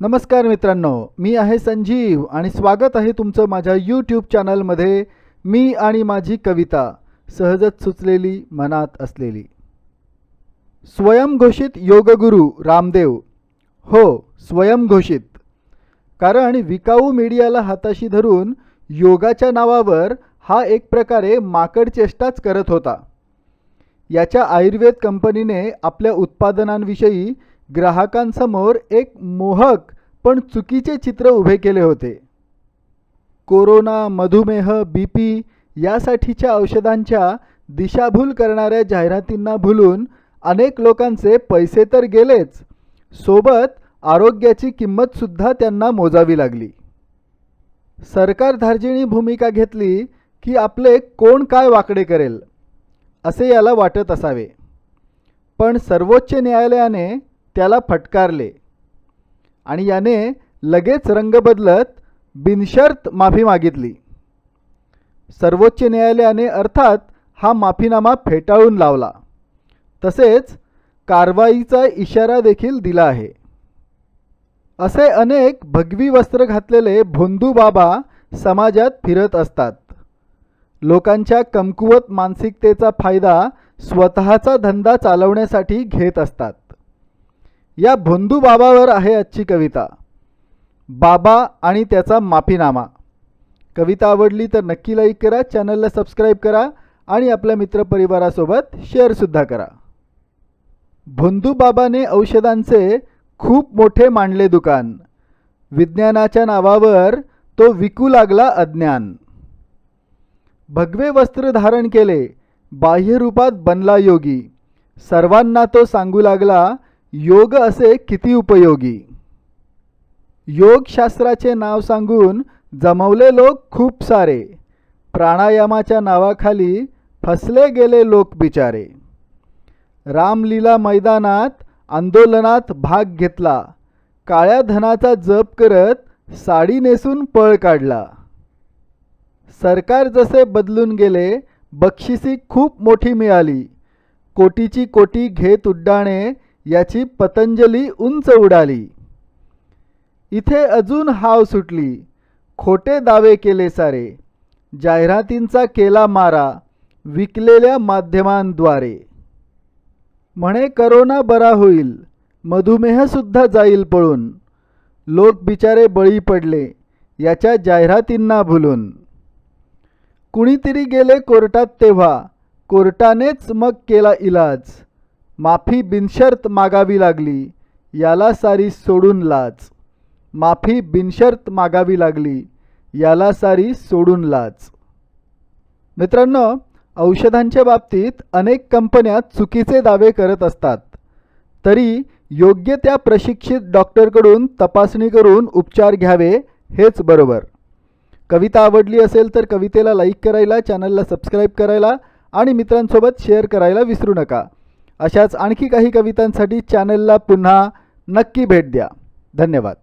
नमस्कार मित्रांनो मी आहे संजीव आणि स्वागत आहे तुमचं माझ्या यूट्यूब चॅनलमध्ये मी आणि माझी कविता सहजच सुचलेली मनात असलेली. स्वयंघोषित योगगुरू रामदेव. हो स्वयंघोषित कारण विकाऊ मीडियाला हाताशी धरून योगाच्या नावावर हा एक प्रकारे माकड चेष्टाच करत होता. याच्या आयुर्वेद कंपनीने आपल्या उत्पादनांविषयी ग्राहकांसमोर एक मोहक पण चुकीचे चित्र उभे केले होते. कोरोना मधुमेह बी पी यासाठीच्या औषधांच्या दिशाभूल करणाऱ्या जाहिरातींना भुलून अनेक लोकांचे पैसे तर गेलेच सोबत आरोग्याची किंमतसुद्धा त्यांना मोजावी लागली. सरकार धार्जिणी भूमिका घेतली की आपले कोण काय वाकडे करेल असे याला वाटत असावे. पण सर्वोच्च न्यायालयाने त्याला फटकारले. आणि याने लगेच रंग बदलत बिनशर्त माफी मागितली. सर्वोच्च न्यायालयाने अर्थात हा माफीनामा फेटाळून लावला. तसेच कारवाईचा इशारा देखील दिला आहे. असे अनेक भगवी वस्त्र घातलेले भोंदू बाबा समाजात फिरत असतात. लोकांच्या कमकुवत मानसिकतेचा फायदा स्वतःचा धंदा चालवण्यासाठी घेत असतात. या भोंदू बाबावर आहे आजची कविता. बाबा आणि त्याचा माफीनामा. कविता आवडली तर नक्की लाईक करा चॅनलला सबस्क्राईब करा आणि आपल्या मित्रपरिवारासोबत शेअरसुद्धा करा. भोंदू बाबाने औषधांचे खूप मोठे मांडले दुकान. विज्ञानाच्या नावावर तो विकू लागला अज्ञान. भगवे वस्त्र धारण केले बाह्यरूपात बनला योगी. सर्वांना तो सांगू लागला योग असे किती उपयोगी? योगशास्त्राचे नाव सांगून जमवले लोक खूप सारे. प्राणायामाच्या नावाखाली फसले गेले लोक बिचारे. रामलीला मैदानात आंदोलनात भाग घेतला. काळ्या धनाचा जप करत साडी नेसून पळ काढला. सरकार जसे बदलून गेले बक्षिसी खूप मोठी मिळाली. कोटीची कोटी घेत उड्डाणे याची पतंजली उंच उडाली. इथे अजून हाव सुटली. खोटे दावे केले सारे. जाहिरातींचा केला मारा. विकलेल्या माध्यमांद्वारे. म्हणे करोना बरा होईल. मधुमेहसुद्धा जाईल पळून. लोक बिचारे बळी पडले. याच्या जाहिरातींना भुलून. कुणीतरी गेले कोर्टात तेव्हा. कोर्टानेच मग केला इलाज. माफी बिनशर्त मागावी लागली याला सारी सोडून लाज. माफी बिनशर्त मागावी लागली याला सारी सोडून लाज. मित्रांनो औषधांच्या बाबतीत अनेक कंपन्या चुकीचे दावे करत असतात. तरी योग्य त्या प्रशिक्षित डॉक्टरकडून तपासणी करून उपचार घ्यावे हेच बरोबर. कविता आवडली असेल तर कवितेला लाईक करायला चॅनलला सबस्क्राईब करायला आणि मित्रांसोबत शेअर करायला विसरू नका. अशाच आणखी काही कवितांसाठी चॅनलला पुन्हा नक्की भेट द्या. धन्यवाद.